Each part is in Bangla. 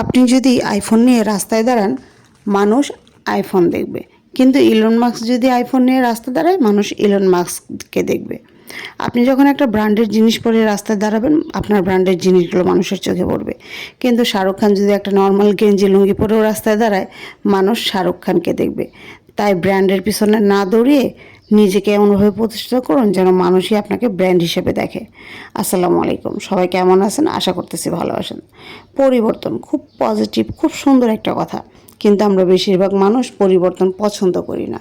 আপনি যদি আইফোন নিয়ে রাস্তায় দাঁড়ান, মানুষ আইফোন দেখবে। কিন্তু ইলন মাস্ক যদি আইফোন নিয়ে রাস্তায় দাঁড়ায়, মানুষ ইলন মাস্ককে দেখবে। আপনি যখন একটা ব্র্যান্ডের জিনিস পরে রাস্তায় দাঁড়াবেন, আপনার ব্র্যান্ডের জিনিসগুলো মানুষের চোখে পড়বে। কিন্তু শাহরুখ খান যদি একটা নর্মাল গেঞ্জি লুঙ্গি পরেও রাস্তায় দাঁড়ায়, মানুষ শাহরুখ খানকে দেখবে। তাই ব্র্যান্ডের পিছনে না দৌড়িয়ে নিজেকে এমনভাবে প্রতিষ্ঠিত করুন যেন মানুষই আপনাকে ব্র্যান্ড হিসেবে দেখে। আসসালামু আলাইকুম। সবাই কেমন আছেন? আশা করতেছি ভালো আছেন। পরিবর্তন খুব পজিটিভ খুব সুন্দর একটা কথা। কিন্তু আমরা বেশিরভাগ মানুষ পরিবর্তন পছন্দ করি না।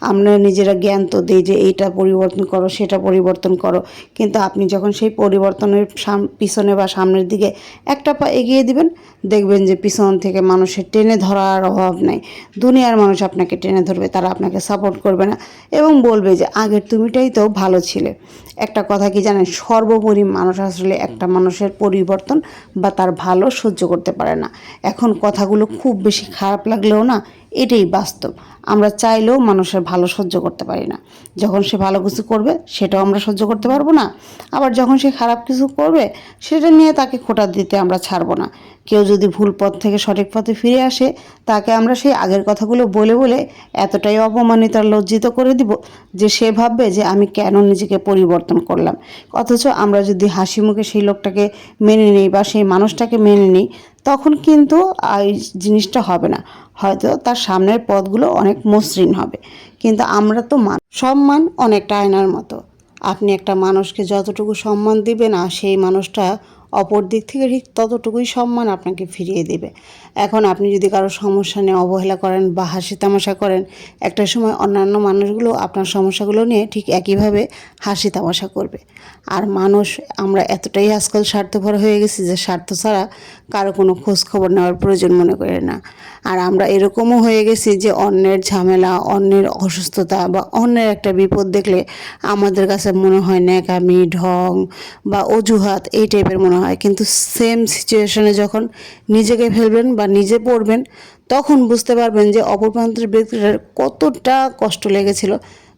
আমরা নিজেরা জ্ঞান তো দিই যে এইটা পরিবর্তন করো, সেটা পরিবর্তন করো। কিন্তু আপনি যখন সেই পরিবর্তনের সাম, পিছনে বা সামনের দিকে একটা পা এগিয়ে দিবেন, দেখবেন যে পিছন থেকে মানুষের টেনে ধরার অভাব নাই। দুনিয়ার মানুষ আপনাকে টেনে ধরবে, তারা আপনাকে সাপোর্ট করবে না। এবং বলবে যে, আগের তুমিটাই তো ভালো ছিলে। একটা কথা কি জানেন? সর্বোপরি মানুষ আসলে একটা মানুষের পরিবর্তন বা তার ভালো সহ্য করতে পারে না। এখন কথাগুলো খুব বেশি খারাপ লাগলেও না এটাই বাস্তব। আমরা চাইলেও মানুষের ভালো সহ্য করতে পারি না। যখন সে ভালো কিছু করবে, সেটাও আমরা সহ্য করতে পারব না। আবার যখন সে খারাপ কিছু করবে, সেটা নিয়ে তাকে খোটা দিতে আমরা ছাড়বো না। কেউ যদি ভুল পথ থেকে সঠিক পথে ফিরে আসে, তাকে আমরা সেই আগের কথাগুলো বলে বলে এতটাই অপমানিত আর লজ্জিত করে দিব যে সে ভাববে যে আমি কেন নিজেকে পরিবর্তন করলাম। অথচ আমরা যদি হাসি মুখে সেই লোকটাকে মেনে নিই বা সেই মানুষটাকে মেনে নিই তখন কিন্তু এই জিনিসটা হবে না। হয়তো তার সামনের পথগুলো অনেক মসৃণ হবে। কিন্তু আমরা তো মান সম্মান অনেকটা আয়নার মতো। আপনি একটা মানুষকে যতটুকু সম্মান দিবেন না সেই মানুষটা অপর দিক থেকে ঠিক ততটুকুই সম্মান আপনাকে ফিরিয়ে দেবে। এখন আপনি যদি কারও সমস্যা নিয়ে অবহেলা করেন বা হাসি তামাশা করেন, একটা সময় অন্যান্য মানুষগুলো আপনার সমস্যাগুলো নিয়ে ঠিক একইভাবে হাসি তামাশা করবে। আর মানুষ, আমরা এতটাই আজকাল স্বার্থপর হয়ে গেছি যে স্বার্থ ছাড়া কারও কোনো খোঁজ খবর নেওয়ার প্রয়োজন মনে করে না। আর আমরা এরকমও হয়ে গেছি যে অন্যের ঝামেলা, অন্যের অসুস্থতা বা অন্যের একটা বিপদ দেখলে আমাদের কাছে মনে হয় ন্যাকামি, ঢং বা অজুহাত এই টাইপের মনে হয়। কিন্তু সেম সিচুয়েশনে যখন নিজেকে ফেলবেন বা নিজে পড়বেন, তখন বুঝতে পারবেন যে অপর প্রান্তের ব্যক্তিটার কতটা কষ্ট লেগেছিল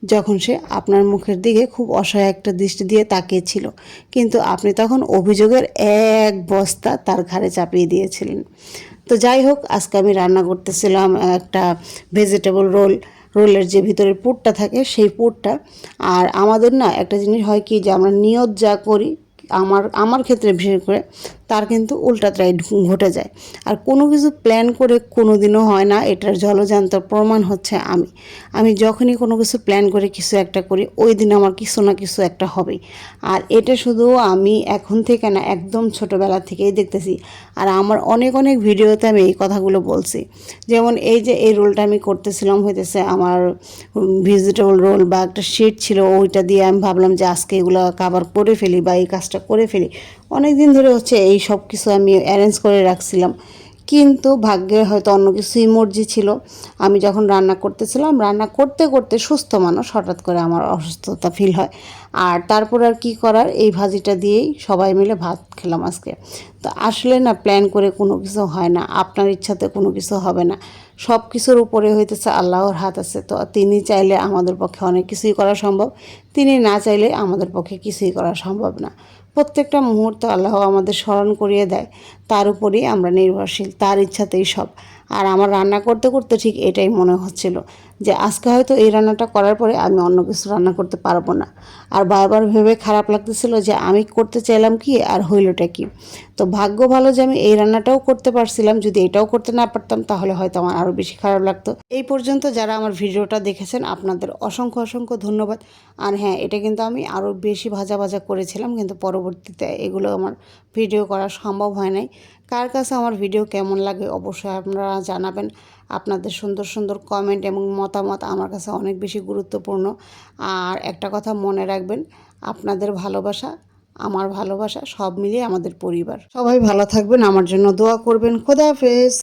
যখন সে আপনার মুখের দিকে খুব অসহায় একটা দৃষ্টি দিয়ে তাকিয়েছিল। কিন্তু আপনি তখন অভিযোগের এক বস্তা তার ঘাড়ে চাপিয়ে দিয়েছিলেন। তো যাই হোক, আজকে আমি রান্না করতেছিলাম একটা ভেজিটেবল রোল রোলের যে ভিতরের পুরটা থাকে সেই পুরটা। আর আমাদের না একটা জিনিস হয় কি যে আমরা নিয়ত যা করি আমার আমার ক্ষেত্রে বিশেষ করে, তার কিন্তু উল্টা উল্টাটাই ঘটে যায়। আর কোনো কিছু প্ল্যান করে কোনো দিনও হয় না, এটার জলজান্ত প্রমাণ হচ্ছে আমি। আমি যখনই কোনো কিছু প্ল্যান করে কিছু একটা করি, ওই দিন আমার কিছু না কিছু একটা হবেই। আর এটা শুধু আমি এখন থেকে না, একদম ছোটোবেলা থেকেই দেখতেছি। আর আমার অনেক অনেক ভিডিওতে আমি এই কথাগুলো বলছি। যেমন এই যে, এই রোলটা আমি করতেছিলাম হইতেছে আমার ভেজিটেবল রোল বা একটা শিট ছিল, ওইটা দিয়ে আমি ভাবলাম যে আজকে এগুলো কাবার করে ফেলি বা এই কাজটা করে ফেলি। অনেক দিন ধরে হচ্ছে এই সব কিছু আমি অ্যারেঞ্জ করে রাখছিলাম। কিন্তু ভাগ্যে হয়তো অন্য কিছু ইমর্জি ছিল। আমি যখন রান্না করতেছিলাম, রান্না করতে করতে সুস্থ মানুষ হঠাৎ করে আমার অসুস্থতা ফিল হয়। তারপর আর কি করার? এই ভাজিটা দিয়েই সবাই মিলে ভাত খেলাম আজকে। তো আসলে না প্ল্যান করে কোনো কিছু হয় না, আপনার ইচ্ছাতে কোনো কিছু হবে না। সব কিছুর উপরে হইতেছে আল্লাহর হাত আছে। তো তিনি চাইলে আমাদের পক্ষে অনেক কিছুই করা সম্ভব, তিনি না চাইলে আমাদের পক্ষে কিছুই করা সম্ভব না। প্রত্যেকটা মুহূর্ত আল্লাহ আমাদের স্মরণ করিয়ে দেয়। তার উপরেই আমরা নির্ভরশীল, তার ইচ্ছাতেই সব। আর আমার রান্না করতে করতে ঠিক এটাই মনে হচ্ছিল যে আজকে হয়তো এই রান্নাটা করার পরে আমি অন্য কিছু রান্না করতে পারব না। আর বারবার ভেবে খারাপ লাগতেছিল যে আমি করতে চাইলাম কি আর হইলটা কি। তো ভাগ্য ভালো যে আমি এই রান্নাটাও করতে পারছিলাম, যদি এটাও করতে না পারতাম তাহলে হয়তো আমার আরও বেশি খারাপ লাগতো। এই পর্যন্ত যারা আমার ভিডিওটা দেখেছেন আপনাদের অসংখ্য অসংখ্য ধন্যবাদ। আর হ্যাঁ এটা কিন্তু আমি আরও বেশি ভাজা ভাজা করেছিলাম, কিন্তু পরবর্তীতে এগুলো আমার ভিডিও করা সম্ভব হয় নাই। কার কাছে আমার ভিডিও কেমন লাগে অবশ্যই আপনারা জানাবেন। আপনাদের সুন্দর সুন্দর কমেন্ট এবং মতামত আমার কাছে অনেক বেশি গুরুত্বপূর্ণ। আর একটা কথা মনে রাখবেন, আপনাদের ভালোবাসা আমার ভালোবাসা সব মিলিয়ে আমাদের পরিবার। সবাই ভালো থাকবেন, আমার জন্য দোয়া করবেন। খোদা হাফেজ।